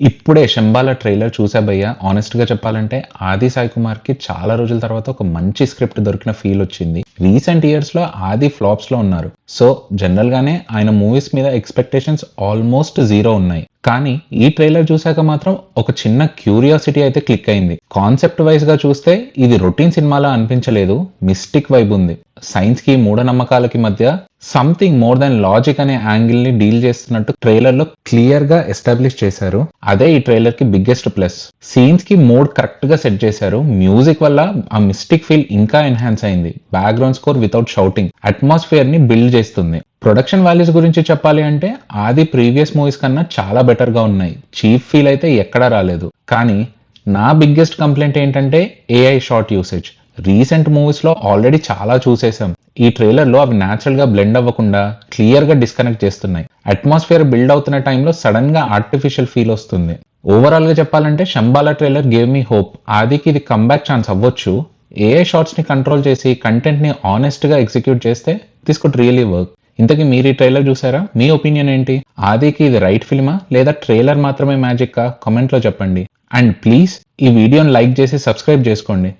ఇప్పుడే శంబాల ట్రైలర్ చూసా భయ్య. ఆనెస్ట్గా చెప్పాలంటే ఆది సాయి కుమార్కి చాలా రోజుల తర్వాత ఒక మంచి స్క్రిప్ట్ దొరికిన ఫీల్ వచ్చింది. రీసెంట్ ఇయర్స్లో ఆది ఫ్లాప్స్లో ఉన్నారు. సో జనరల్గానే ఆయన మూవీస్ మీద ఎక్స్పెక్టేషన్స్ ఆల్మోస్ట్ జీరో ఉన్నాయి. కానీ ఈ ట్రైలర్ చూశాక మాత్రం ఒక చిన్న క్యూరియాసిటీ అయితే క్లిక్ అయింది. కాన్సెప్ట్ వైజ్గా చూస్తే ఇది రొటీన్ సినిమాలా అనిపించలేదు. మిస్టిక్ వైబ్ ఉంది. సైన్స్కి మూఢనమ్మకాలకి మధ్య సంథింగ్ మోర్ దెన్ లాజిక్ అనే యాంగిల్ని డీల్ చేస్తున్నట్టు ట్రైలర్లో క్లియర్గా ఎస్టాబ్లిష్ చేశారు. అదే ఈ ట్రైలర్కి బిగ్గెస్ట్ ప్లస్. సీన్స్కి మోడ్ కరెక్ట్గా సెట్ చేశారు. మ్యూజిక్ వల్ల ఆ మిస్టిక్ ఫీల్ ఇంకా ఎన్హాన్స్ అయింది. Background score without shouting. అట్మాస్ఫియర్ని build చేస్తుంది. ప్రొడక్షన్ వాల్యూస్ గురించి చెప్పాలి అంటే ఆది ప్రీవియస్ మూవీస్ కన్నా చాలా బెటర్గా ఉన్నాయి. చీప్ ఫీల్ అయితే ఎక్కడా రాలేదు. కానీ నా బిగ్గెస్ట్ కంప్లైంట్ ఏంటంటే ఏఐ షార్ట్ యూసేజ్ రీసెంట్ మూవీస్లో ఆల్రెడీ చాలా చూసేసాం ఈ ట్రైలర్లో అవి న్యాచురల్గా బ్లెండ్ అవ్వకుండా క్లియర్గా డిస్కనెక్ట్ చేస్తున్నాయి. అట్మాస్ఫియర్ బిల్డ్ అవుతున్న టైంలో సడన్గా ఆర్టిఫిషియల్ ఫీల్ వస్తుంది. ఓవరాల్గా చెప్పాలంటే Shambhala trailer gave me hope ఆదికి ఇది కంబ్యాక్ ఛాన్స్ అవ్వచ్చు. ఏ షార్ట్స్ని కంట్రోల్ చేసి కంటెంట్ని ఆనెస్ట్గా గా ఎగ్జిక్యూట్ చేస్తే దిస్ కుడ్ రియలీ వర్క్ ఇంతకీ మీరు ఈ ట్రైలర్ చూసారా? మీ ఒపీనియన్ ఏంటి? ఆదికి ఇది రైట్ ఫిల్మా లేదా ట్రైలర్ మాత్రమే మ్యాజిక్ కా? చెప్పండి. అండ్ ప్లీజ్ ఈ వీడియోని లైక్ చేసి సబ్స్క్రైబ్ చేసుకోండి.